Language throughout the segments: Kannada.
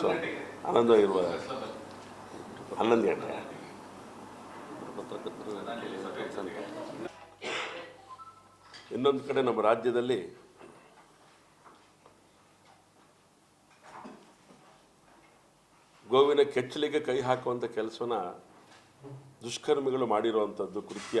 ಸೊ ಆನಂದವಾಗಿರ್ಬೋದು ಹನ್ನೊಂದು ಗಂಟೆ. ಇನ್ನೊಂದು ಕಡೆ ನಮ್ಮ ರಾಜ್ಯದಲ್ಲಿ ಗೋವಿನ ಕೆಚ್ಚಲಿಗೆ ಕೈ ಹಾಕುವಂಥ ಕೆಲಸನ ದುಷ್ಕರ್ಮಿಗಳು ಮಾಡಿರುವಂಥದ್ದು ಕೃತ್ಯ.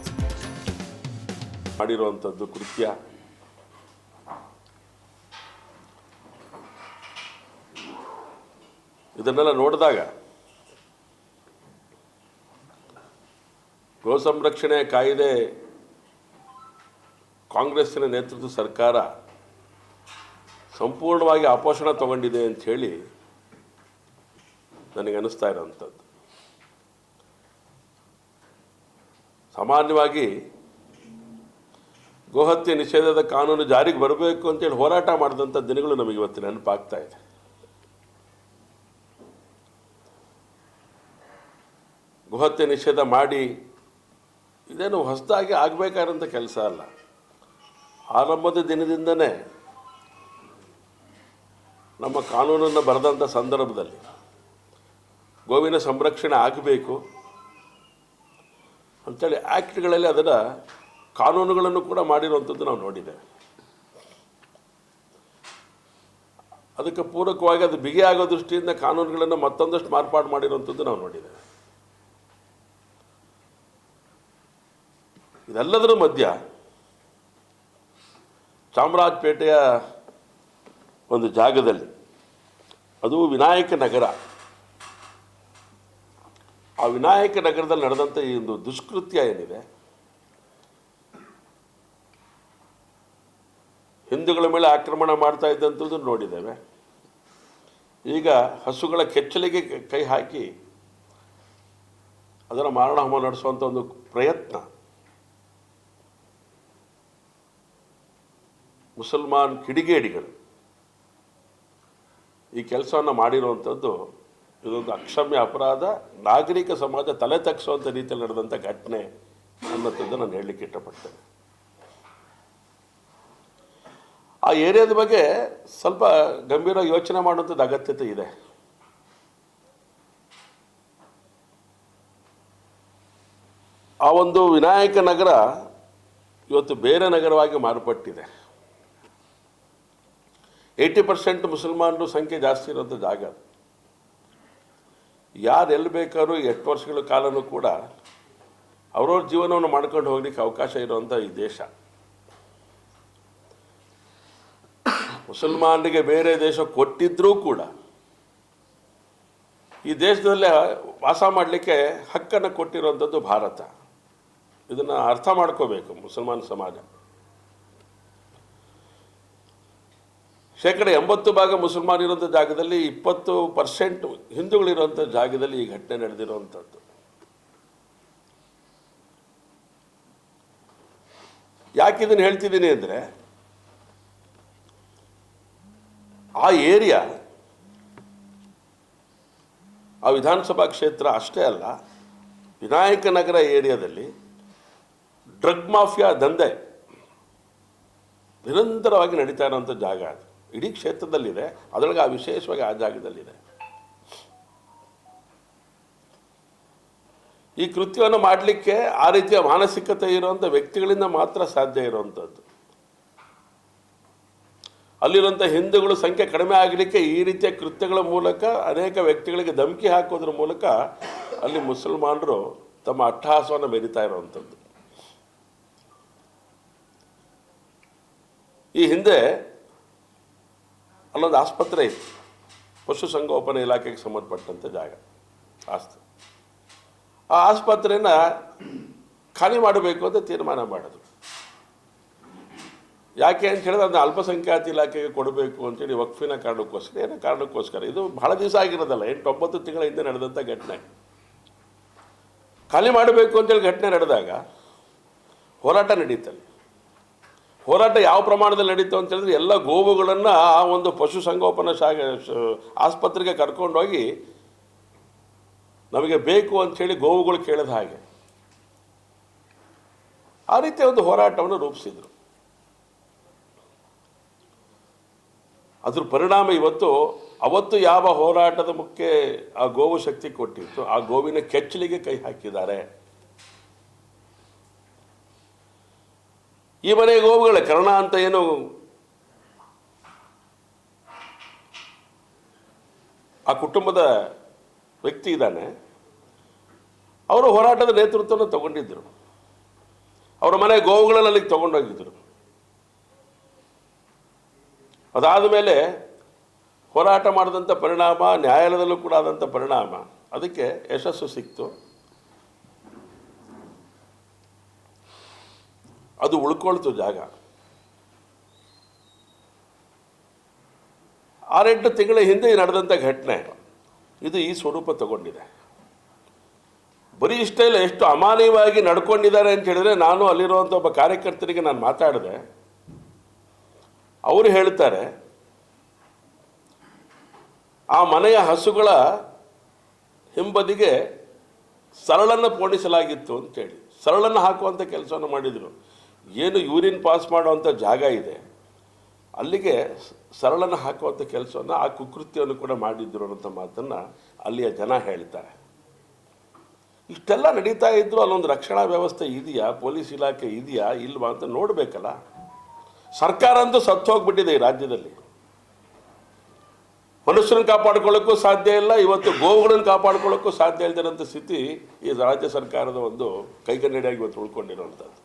ಮಾಡಿರುವಂಥದ್ದು ಕೃತ್ಯ. ಇದನ್ನೆಲ್ಲ ನೋಡಿದಾಗ ಗೋ ಸಂರಕ್ಷಣೆ ಕಾಯ್ದೆ ಕಾಂಗ್ರೆಸ್ಸಿನ ನೇತೃತ್ವ ಸರ್ಕಾರ ಸಂಪೂರ್ಣವಾಗಿ ಅಪೋಷಣ ತಗೊಂಡಿದೆ ಅಂತ ಹೇಳಿ ನನಗೆ ಅನಿಸ್ತಾ ಇರೋವಂಥದ್ದು. ಸಾಮಾನ್ಯವಾಗಿ ಗೋಹತ್ಯೆ ನಿಷೇಧದ ಕಾನೂನು ಜಾರಿಗೆ ಬರಬೇಕು ಅಂತೇಳಿ ಹೋರಾಟ ಮಾಡಿದಂಥ ದಿನಗಳು ನಮಗೆ ಇವತ್ತು ನೆನಪಾಗ್ತಾ ಇದೆ. ಗೋಹತ್ಯೆ ನಿಷೇಧ ಮಾಡಿ ಇದೇನು ಹೊಸದಾಗಿ ಆಗಬೇಕಾದಂಥ ಕೆಲಸ ಅಲ್ಲ. ಆರಂಭದ ದಿನದಿಂದನೇ ನಮ್ಮ ಕಾನೂನನ್ನು ಬರೆದಂಥ ಸಂದರ್ಭದಲ್ಲಿ ಗೋವಿನ ಸಂರಕ್ಷಣೆ ಆಗಬೇಕು ಅಂಥೇಳಿ ಆ್ಯಕ್ಟ್ಗಳಲ್ಲಿ ಅದರ ಕಾನೂನುಗಳನ್ನು ಕೂಡ ಮಾಡಿರುವಂಥದ್ದು ನಾವು ನೋಡಿದ್ದೇವೆ ಅದಕ್ಕೆ ಪೂರಕವಾಗಿ ಅದು ಬಿಗಿ ದೃಷ್ಟಿಯಿಂದ ಕಾನೂನುಗಳನ್ನು ಮತ್ತೊಂದಷ್ಟು ಮಾರ್ಪಾಡು ಮಾಡಿರುವಂಥದ್ದು ನಾವು ನೋಡಿದ್ದೇವೆ ಇದೆಲ್ಲದರ ಮಧ್ಯ ಚಾಮರಾಜಪೇಟೆಯ ಒಂದು ಜಾಗದಲ್ಲಿ ಅದು ವಿನಾಯಕ ನಗರ. ಆ ವಿನಾಯಕ ನಗರದಲ್ಲಿ ನಡೆದಂಥ ಈ ಒಂದು ದುಷ್ಕೃತ್ಯ ಏನಿದೆ ಹಿಂದೂಗಳ ಮೇಲೆ ಆಕ್ರಮಣ ಮಾಡ್ತಾ ಇದ್ದಂಥದ್ದು ನೋಡಿದ್ದೇವೆ. ಈಗ ಹಸುಗಳ ಕೆಚ್ಚಲಿಗೆ ಕೈ ಹಾಕಿ ಅದರ ಮಾರಣಹೋಮ ನಡೆಸುವಂಥ ಒಂದು ಪ್ರಯತ್ನ. ಮುಸಲ್ಮಾನ್ ಕಿಡಿಗೇಡಿಗಳು ಈ ಕೆಲಸವನ್ನು ಮಾಡಿರುವಂಥದ್ದು ಇದೊಂದು ಅಕ್ಷಮ್ಯ ಅಪರಾಧ. ನಾಗರಿಕ ಸಮಾಜ ತಲೆ ತಗ್ಸುವಂಥ ರೀತಿಯಲ್ಲಿ ನಡೆದಂಥ ಘಟನೆ ಅನ್ನೋಂಥದ್ದು ನಾನು ಹೇಳಲಿಕ್ಕೆ ಇಷ್ಟಪಡ್ತೇನೆ. ಆ ಏರಿಯಾದ ಬಗ್ಗೆ ಸ್ವಲ್ಪ ಗಂಭೀರ ಯೋಚನೆ ಮಾಡುವಂಥದ್ದು ಅಗತ್ಯತೆ ಇದೆ. ಆ ಒಂದು ವಿನಾಯಕ ನಗರ ಇವತ್ತು ಬೇರೆ ನಗರವಾಗಿ ಮಾರ್ಪಟ್ಟಿದೆ. ಏಯ್ಟಿ ಪರ್ಸೆಂಟ್ ಮುಸಲ್ಮಾನರು ಸಂಖ್ಯೆ ಜಾಸ್ತಿ ಇರುವಂಥ ಜಾಗ ಯಾರು ಎಲ್ಲಿ ಬೇಕಾದ್ರೂ ಎಷ್ಟು ವರ್ಷಗಳ ಕಾಲನೂ ಕೂಡ ಅವ್ರವ್ರ ಜೀವನವನ್ನು ಮಾಡ್ಕೊಂಡು ಹೋಗ್ಲಿಕ್ಕೆ ಅವಕಾಶ ಇರುವಂಥ ಈ ದೇಶ. ಮುಸಲ್ಮಾನರಿಗೆ ಬೇರೆ ದೇಶ ಕೊಟ್ಟಿದ್ರೂ ಕೂಡ ಈ ದೇಶದಲ್ಲೇ ವಾಸ ಮಾಡಲಿಕ್ಕೆ ಹಕ್ಕನ್ನು ಕೊಟ್ಟಿರುವಂಥದ್ದು ಭಾರತ. ಇದನ್ನು ಅರ್ಥ ಮಾಡ್ಕೋಬೇಕು ಮುಸಲ್ಮಾನ ಸಮಾಜ. ಶೇಕಡ ಎಂಬತ್ತು ಭಾಗ ಮುಸಲ್ಮಾನ್ ಇರುವಂಥ ಜಾಗದಲ್ಲಿ ಇಪ್ಪತ್ತು ಪರ್ಸೆಂಟ್ ಹಿಂದೂಗಳಿರುವಂಥ ಜಾಗದಲ್ಲಿ ಈ ಘಟನೆ ನಡೆದಿರುವಂಥದ್ದು. ಯಾಕೆ ಇದನ್ನು ಹೇಳ್ತಿದ್ದೀನಿ ಅಂದರೆ ಆ ಏರಿಯಾ, ಆ ವಿಧಾನಸಭಾ ಕ್ಷೇತ್ರ ಅಷ್ಟೇ ಅಲ್ಲ, ವಿನಾಯಕ ನಗರ ಏರಿಯಾದಲ್ಲಿ ಡ್ರಗ್ ಮಾಫಿಯಾ ದಂಧೆ ನಿರಂತರವಾಗಿ ನಡೀತಾ ಇರೋಂಥ ಜಾಗ ಅದು. ಇಡೀ ಕ್ಷೇತ್ರದಲ್ಲಿದೆ, ಅದರೊಳಗೆ ಆ ವಿಶೇಷವಾಗಿ ಆ ಜಾಗದಲ್ಲಿದೆ. ಈ ಕೃತ್ಯವನ್ನು ಮಾಡಲಿಕ್ಕೆ ಆ ರೀತಿಯ ಮಾನಸಿಕತೆ ಇರುವಂಥ ವ್ಯಕ್ತಿಗಳಿಂದ ಮಾತ್ರ ಸಾಧ್ಯ ಇರುವಂಥದ್ದು ಅಲ್ಲಿರುವಂಥ ಹಿಂದೂಗಳು ಸಂಖ್ಯೆ ಕಡಿಮೆ ಆಗಲಿಕ್ಕೆ ಈ ರೀತಿಯ ಕೃತ್ಯಗಳ ಮೂಲಕ ಅನೇಕ ವ್ಯಕ್ತಿಗಳಿಗೆ ಧಮಕಿ ಹಾಕೋದ್ರ ಮೂಲಕ ಅಲ್ಲಿ ಮುಸಲ್ಮಾನರು ತಮ್ಮ ಅಟ್ಟಹಾಸವನ್ನು ಮೆರಿತಾ ಇರುವಂಥದ್ದು. ಈ ಹಿಂದೆ ಅಲ್ಲೊಂದು ಆಸ್ಪತ್ರೆ ಇತ್ತು. ಪಶುಸಂಗೋಪನೆ ಇಲಾಖೆಗೆ ಸಂಬಂಧಪಟ್ಟಂಥ ಜಾಗ, ಆಸ್ತಿ. ಆ ಆಸ್ಪತ್ರೆನ ಖಾಲಿ ಮಾಡಬೇಕು ಅಂತ ತೀರ್ಮಾನ ಮಾಡಿದ್ರು. ಯಾಕೆ ಅಂತ ಹೇಳಿದ್ರೆ ಅದನ್ನ ಅಲ್ಪಸಂಖ್ಯಾತ ಇಲಾಖೆಗೆ ಕೊಡಬೇಕು ಅಂತೇಳಿ ವಕ್ಫಿನ ಕಾರಣಕ್ಕೋಸ್ಕರ, ಏನೋ ಕಾರಣಕ್ಕೋಸ್ಕರ. ಇದು ಬಹಳ ದಿವಸ ಆಗಿರೋದಲ್ಲ, ಎಂಟೊಂಬತ್ತು ತಿಂಗಳ ಹಿಂದೆ ನಡೆದಂಥ ಘಟನೆ. ಖಾಲಿ ಮಾಡಬೇಕು ಅಂತೇಳಿ ಘಟನೆ ನಡೆದಾಗ ಹೋರಾಟ ನಡೀತಲ್ಲಿ ಹೋರಾಟ ಯಾವ ಪ್ರಮಾಣದಲ್ಲಿ ನಡೀತು ಅಂತ ಹೇಳಿದ್ರೆ ಎಲ್ಲ ಗೋವುಗಳನ್ನು ಆ ಒಂದು ಪಶುಸಂಗೋಪನಾ ಶಾ ಆಸ್ಪತ್ರೆಗೆ ಕರ್ಕೊಂಡೋಗಿ ನಮಗೆ ಬೇಕು ಅಂಥೇಳಿ ಗೋವುಗಳು ಕೇಳಿದ ಹಾಗೆ ಆ ರೀತಿಯ ಒಂದು ಹೋರಾಟವನ್ನು ರೂಪಿಸಿದರು. ಅದ್ರ ಪರಿಣಾಮ ಇವತ್ತು, ಅವತ್ತು ಯಾವ ಹೋರಾಟದ ಮುಖ್ಯ ಆ ಗೋವು ಶಕ್ತಿ ಕೊಟ್ಟಿತ್ತು, ಆ ಗೋವಿನ ಕೆಚ್ಚಲಿಗೆ ಕೈ ಹಾಕಿದ್ದಾರೆ. ಈ ಮನೆ ಗೋವುಗಳ ಕರ್ಣ ಅಂತ ಏನು? ಆ ಕುಟುಂಬದ ವ್ಯಕ್ತಿ ಇದ್ದಾನೆ. ಅವರು ಹೋರಾಟದ ನೇತೃತ್ವವನ್ನು ತಗೊಂಡಿದ್ದರು. ಅವರ ಮನೆ ಗೋವುಗಳನ್ನು ಅಲ್ಲಿಗೆ ತಗೊಂಡೋಗಿದ್ದರು ಅದಾದ ಮೇಲೆ ಹೋರಾಟ ಮಾಡಿದಂಥ ಪರಿಣಾಮ, ನ್ಯಾಯಾಲಯದಲ್ಲೂ ಕೂಡ ಆದಂಥ ಪರಿಣಾಮ, ಅದಕ್ಕೆ ಯಶಸ್ಸು ಸಿಕ್ತು. ಅದು ಉಳ್ಕೊಳ್ತು ಜಾಗ. ಆರೆಂಟು ತಿಂಗಳ ಹಿಂದೆ ನಡೆದಂಥ ಘಟನೆ, ಇದು ಈ ಸ್ವರೂಪ ತಗೊಂಡಿದೆ. ಬರೀ ಇಷ್ಟೇ ಇಲ್ಲ, ಎಷ್ಟು ಅಮಾನೀಯವಾಗಿ ನಡ್ಕೊಂಡಿದ್ದಾರೆ ಅಂತ ಹೇಳಿದ್ರೆ ನಾನು ಅಲ್ಲಿರುವಂಥ ಒಬ್ಬ ಕಾರ್ಯಕರ್ತರಿಗೆ ನಾನು ಮಾತಾಡಿದೆ. ಅವರು ಹೇಳ್ತಾರೆ ಆ ಮನೆಯ ಹಸುಗಳ ಹಿಂಬದಿಗೆ ಸರಳನ್ನು ಪೋಣಿಸಲಾಗಿತ್ತು ಅಂತೇಳಿ. ಸರಳನ್ನು ಹಾಕುವಂಥ ಕೆಲಸವನ್ನು ಮಾಡಿದರು. ಏನು ಯೂರಿನ್ ಪಾಸ್ ಮಾಡುವಂಥ ಜಾಗ ಇದೆ. ಅಲ್ಲಿಗೆ ಸರಳನ್ನು ಹಾಕುವಂಥ ಕೆಲಸವನ್ನು ಆ ಕುಕೃತ್ಯವನ್ನು ಕೂಡ ಮಾಡಿದ್ರು ಅನ್ನೋಂಥ ಮಾತನ್ನು ಅಲ್ಲಿಯ ಜನ ಹೇಳ್ತಾರೆ. ಇಷ್ಟೆಲ್ಲ ನಡೀತಾ ಇದ್ದರೂ ಅಲ್ಲೊಂದು ರಕ್ಷಣಾ ವ್ಯವಸ್ಥೆ ಇದೆಯಾ? ಪೊಲೀಸ್ ಇಲಾಖೆ ಇದೆಯಾ? ಇಲ್ವಾ ಅಂತ ನೋಡಬೇಕಲ್ಲ. ಸರ್ಕಾರ ಅಂತೂ ಸತ್ತು ಹೋಗ್ಬಿಟ್ಟಿದೆ ಈ ರಾಜ್ಯದಲ್ಲಿ. ಮನುಷ್ಯರನ್ನು ಕಾಪಾಡ್ಕೊಳ್ಳೋಕ್ಕೂ ಸಾಧ್ಯ ಇಲ್ಲ, ಇವತ್ತು ಗೋವುಗಳನ್ನು ಕಾಪಾಡ್ಕೊಳ್ಳೋಕ್ಕೂ ಸಾಧ್ಯ ಇಲ್ಲದಿರೋಂಥ ಸ್ಥಿತಿ ಈ ರಾಜ್ಯ ಸರ್ಕಾರದ ಒಂದು ಕೈಕನ್ನಡಿಯಾಗಿ ಇವತ್ತು ಉಳ್ಕೊಂಡಿರುವಂಥದ್ದು.